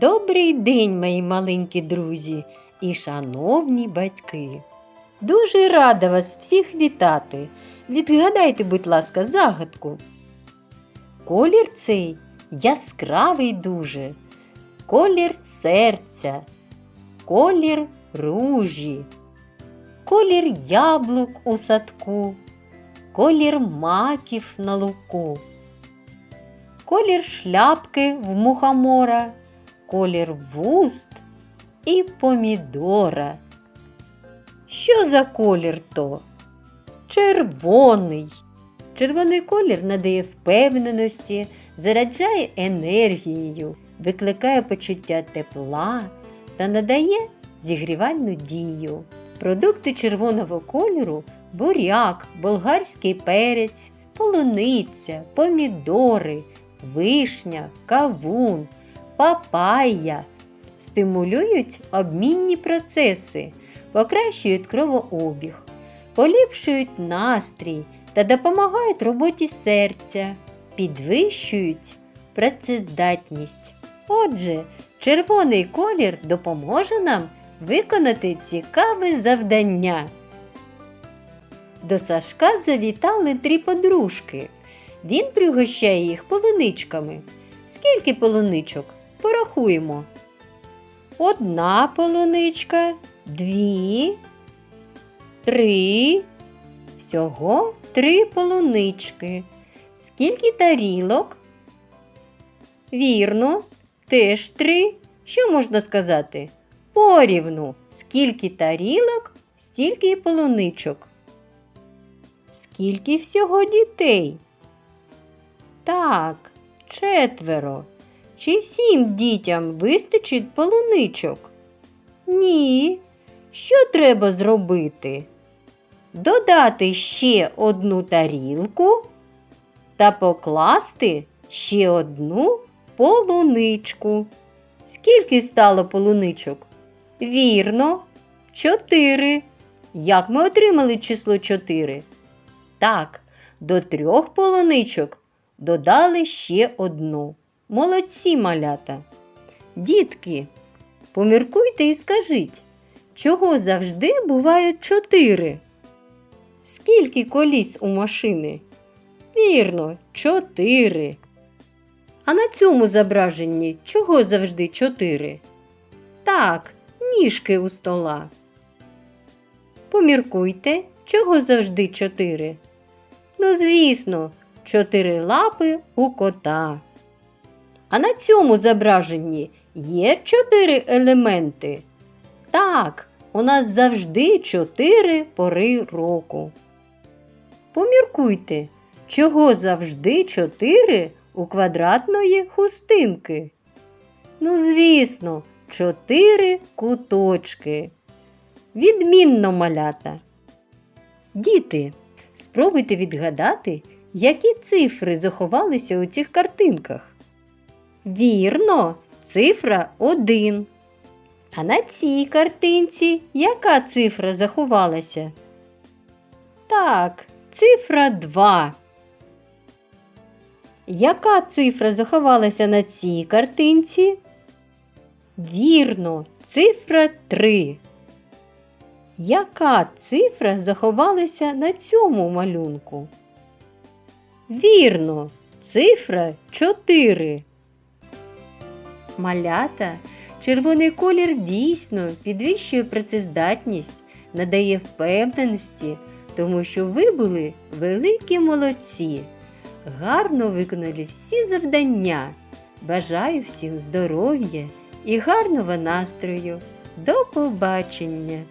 Добрий день, мої маленькі друзі і шановні батьки. Дуже рада вас всіх вітати. Відгадайте, будь ласка, загадку. Колір цей яскравий дуже, колір серця, колір ружі, колір яблук у садку, колір маків на луку, колір шляпки в мухомора, колір вуст і помідора. Що за колір то? Червоний. Червоний колір надає впевненості, заряджає енергією, викликає почуття тепла та надає зігрівальну дію. Продукти червоного кольору буряк, болгарський перець, полуниця, помідори, вишня, кавун, папайя стимулюють обмінні процеси, покращують кровообіг, поліпшують настрій та допомагають роботі серця, підвищують працездатність. Отже, червоний колір допоможе нам виконати цікаве завдання. До Сашка завітали три подружки. Він пригощає їх полуничками. Скільки полуничок? Порахуємо. Одна полуничка, дві, три. Всього три полунички. Скільки тарілок? Вірно, теж три. Що можна сказати? Порівну. Скільки тарілок, стільки і полуничок. Скільки всього дітей? Так, четверо. Чи всім дітям вистачить полуничок? Ні. Що треба зробити? Додати ще одну тарілку та покласти ще одну полуничку. Скільки стало полуничок? Вірно, чотири. Як ми отримали число чотири? Так, до трьох полуничок додали ще одну. Молодці малята. Дітки, поміркуйте і скажіть, чого завжди бувають чотири? Скільки коліс у машини? Вірно, чотири. А на цьому зображенні чого завжди чотири? Так, ніжки у стола. Поміркуйте, чого завжди чотири? Ну, звісно, чотири лапи у кота. А на цьому зображенні є чотири елементи. Так, у нас завжди чотири пори року. Поміркуйте, чого завжди чотири у квадратної хустинки. Ну, звісно, чотири куточки. Відмінно малята. Діти, спробуйте відгадати, які цифри заховалися у цих картинках. Вірно, цифра 1. А на цій картинці яка цифра заховалася? Так, цифра 2. Яка цифра заховалася на цій картинці? Вірно, цифра 3. Яка цифра заховалася на цьому малюнку? Вірно, цифра 4. Малята, червоний колір дійсно підвищує працездатність, надає впевненості, тому що ви були великі молодці. Гарно виконали всі завдання. Бажаю всім здоров'я і гарного настрою. До побачення!